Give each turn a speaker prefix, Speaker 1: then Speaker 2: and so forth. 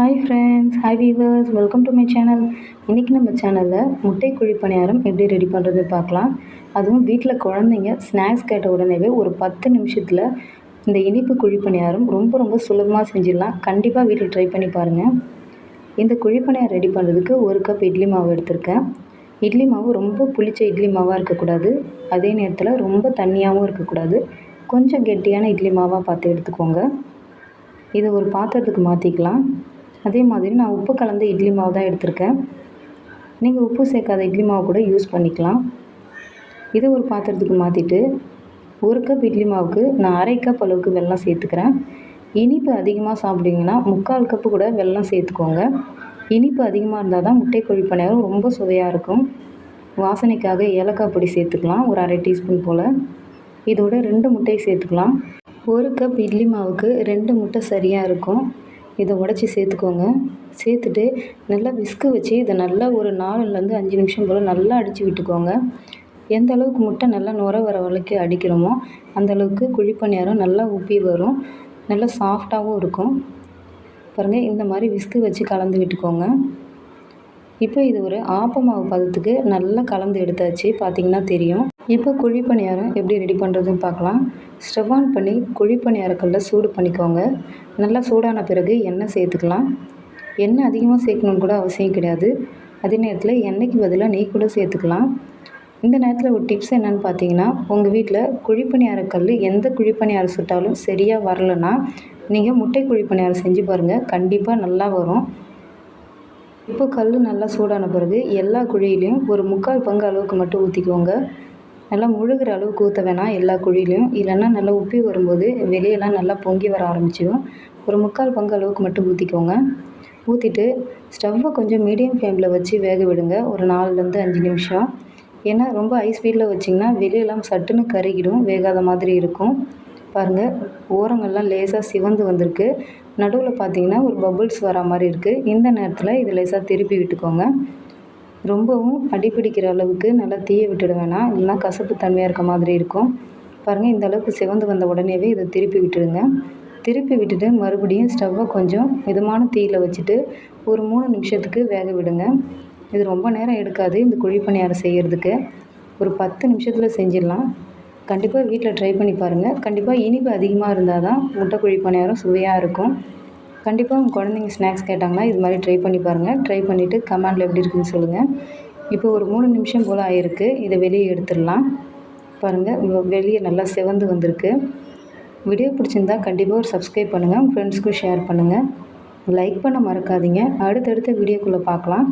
Speaker 1: Hi friends hi viewers welcome to my channel இன்றைக்கி நம்ம சேனலில் முட்டை குழி பணியாரம் எப்படி ரெடி பண்ணுறது பார்க்கலாம். அதுவும் வீட்டில் குழந்தைங்க ஸ்நாக்ஸ் கேட்ட உடனேவே ஒரு பத்து நிமிஷத்தில் இந்த இனிப்பு குழி பணியாரம் ரொம்ப ரொம்ப சுலபமாக செஞ்சிடலாம். கண்டிப்பாக வீட்டில் ட்ரை பண்ணி பாருங்கள் இந்த குழி பணியாரம் ரெடி பண்ணுறதுக்கு ஒரு கப் இட்லி மாவு எடுத்திருக்கேன். இட்லி மாவு ரொம்ப புளிச்ச இட்லி மாவாக இருக்கக்கூடாது. அதே நேரத்தில் ரொம்ப தண்ணியாகவும் இருக்கக்கூடாது. கொஞ்சம் கெட்டியான இட்லி மாவாக பார்த்து எடுத்துக்கோங்க. இதை ஒரு பாத்திரத்துக்கு மாற்றிக்கலாம் அதே மாதிரி நான் உப்பு கலந்த இட்லி மாவு தான் எடுத்திருக்கேன். நீங்கள் உப்பு சேர்க்காத இட்லி மாவு கூட யூஸ் பண்ணிக்கலாம். இதை ஒரு பாத்திரத்துக்கு மாற்றிட்டு ஒரு கப் இட்லி மாவுக்கு நான் அரை கப் அளவுக்கு வெல்லம் சேர்த்துக்கிறேன். இனிப்பு அதிகமாக சாப்பிடுவீங்கன்னா முக்கால் கப்பு கூட வெல்லம் சேர்த்துக்கோங்க. இனிப்பு அதிகமாக இருந்தால் தான் முட்டை கோழி ரொம்ப சுவையாக இருக்கும். வாசனைக்காக ஏலக்காய் பொடி சேர்த்துக்கலாம் ஒரு அரை டீஸ்பூன் போல். இதோட ரெண்டு முட்டையை சேர்த்துக்கலாம். ஒரு கப் இட்லி மாவுக்கு ரெண்டு முட்டை சரியாக இருக்கும். இதை உடச்சி சேர்த்துக்கோங்க. சேர்த்துட்டு நல்லா விஸ்கு வச்சு இதை நல்லா ஒரு நாலுலேருந்து அஞ்சு நிமிஷம் போல் நல்லா அடித்து விட்டுக்கோங்க. எந்த அளவுக்கு முட்டை நல்லா நுர வர வரைக்கும் அடிக்கிறோமோ அந்த அளவுக்கு குழிப்பணியாரம் நல்லா உப்பி வரும். நல்லா சாஃப்டாகவும் இருக்கும். பாருங்கள் இந்த மாதிரி விஸ்கு வச்சு கலந்து விட்டுக்கோங்க. இப்போ இது ஒரு ஆப்பமாவு பதத்துக்கு நல்லா கலந்து எடுத்தாச்சு. பார்த்திங்கன்னா தெரியும். இப்போ குழி பணியாரம் எப்படி ரெடி பண்ணுறதுன்னு பார்க்கலாம். ஸ்டவ் ஆன் பண்ணி குழி பணியாரக்கல்ல சூடு பண்ணிக்கோங்க. நல்லா சூடான பிறகு எண்ணெய் சேர்த்துக்கலாம். எண்ணெய் அதிகமாக சேர்க்கணுன்னு கூட அவசியம் கிடையாது. அதே நேரத்தில் எண்ணெய்க்கு பதிலாக நெய் கூட சேர்த்துக்கலாம். இந்த நேரத்தில் ஒரு டிப்ஸ் என்னென்னு பார்த்தீங்கன்னா உங்கள் வீட்டில் குழிப்பணியாரக்கல் எந்த குழிப்பணியாரம் சுட்டாலும் சரியாக வரலன்னா நீங்கள் முட்டை குழிப்பணியாரம் செஞ்சு பாருங்கள் கண்டிப்பாக நல்லா வரும். இப்போ கல் நல்லா சூடான பிறகு எல்லா குழியிலையும் ஒரு முக்கால் பங்கு அளவுக்கு மட்டும் ஊற்றிக்கோங்க நல்லா முழுகிற அளவுக்கு ஊற்ற வேணாம் எல்லா குழியிலையும். இல்லைன்னா நல்லா உப்பி வரும்போது வெளியெல்லாம் நல்லா பொங்கி வர ஆரம்பிச்சிடும் ஒரு முக்கால் பங்கு அளவுக்கு மட்டும் ஊற்றிக்கோங்க ஊற்றிட்டு ஸ்டவ்வை கொஞ்சம் மீடியம் ஃப்ளேமில் வச்சு வேக விடுங்க. ஒரு நாலுலேருந்து அஞ்சு நிமிஷம். ஏன்னா ரொம்ப ஹை ஸ்பீடில் வச்சிங்கன்னா வெளியெல்லாம் சட்டுன்னு கருகிடும். வேகாத மாதிரி இருக்கும். பாருங்கள் ஓரங்கள்லாம் லேசாக சிவந்து வந்திருக்கு. நடுவில் பார்த்தீங்கன்னா ஒரு பபுள்ஸ் வர மாதிரி இருக்குது இந்த நேரத்தில் இது லேசாக திருப்பி விட்டுக்கோங்க. ரொம்பவும் அடிப்பிடிக்கிற அளவுக்கு நல்லா தீய விட்டுட வேணாம். இல்லைனா கசப்பு தன்மையாக இருக்க மாதிரி இருக்கும். பாருங்கள் இந்த அளவுக்கு சிவந்து வந்த உடனேவே இதை திருப்பி விட்டுடுங்க திருப்பி விட்டுட்டு மறுபடியும் ஸ்டவ்வை கொஞ்சம் மிதமான தீயில் வச்சுட்டு ஒரு மூணு நிமிஷத்துக்கு வேக விடுங்க. இது ரொம்ப நேரம் எடுக்காது இந்த குழி பணியாரம் செய்கிறதுக்கு ஒரு பத்து நிமிஷத்தில் செஞ்சிடலாம். கண்டிப்பாக வீட்டில் ட்ரை பண்ணி பாருங்கள் கண்டிப்பாக இனிப்பு அதிகமாக இருந்தால் தான் முட்டை குழி பணியாரம் சுவையாக இருக்கும். கண்டிப்பாக உங்கள் குழந்தைங்க ஸ்நாக்ஸ் கேட்டாங்கன்னா இது மாதிரி ட்ரை பண்ணி பாருங்கள் ட்ரை பண்ணிவிட்டு கமெண்டில் எப்படி இருக்குன்னு சொல்லுங்கள் இப்போ ஒரு மூணு நிமிஷம் போல் ஆயிருக்கு. இதை வெளியே எடுத்துடலாம். பாருங்கள் வெளியே நல்லா செவந்து வந்திருக்கு. வீடியோ பிடிச்சிருந்தா கண்டிப்பாக ஒரு சப்ஸ்கிரைப் பண்ணுங்கள் உங்கள் ஃப்ரெண்ட்ஸ்க்கும் ஷேர் பண்ணுங்கள் லைக் பண்ண மறக்காதீங்க. அடுத்தடுத்த வீடியோக்குள்ளே பார்க்கலாம்.